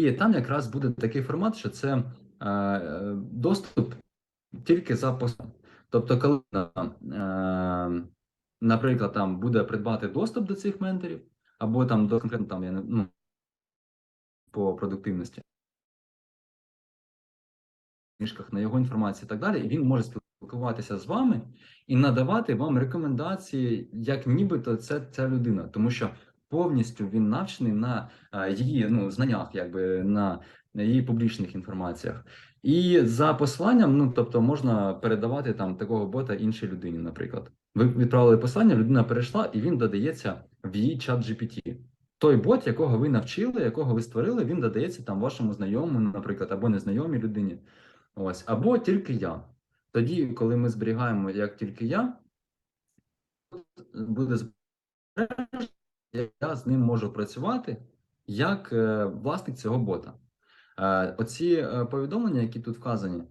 І там якраз буде такий формат, що це е, доступ тільки за посланням. Тобто, коли, е, наприклад, там буде придбати доступ до цих менторів, або там до конкретно там я не ну, по продуктивності, книжках, на його інформації і так далі, і він може спілкуватися з вами і надавати вам рекомендації, як нібито це ця людина, тому що повністю він навчений на е, її ну, знаннях, якби на її публічних інформаціях. І за посиланням, ну тобто, можна передавати там такого бота іншій людині, наприклад. Ви відправили посилання, людина перейшла, і він додається в її чат GPT. Той бот, якого ви навчили, якого ви створили, він додається там вашому знайомому, наприклад, або незнайомій людині. Ось, або тільки я. Тоді, коли ми зберігаємо як тільки я, буде збережено, я з ним можу працювати як е, власник цього бота. Е, оці е, повідомлення, які тут вказані,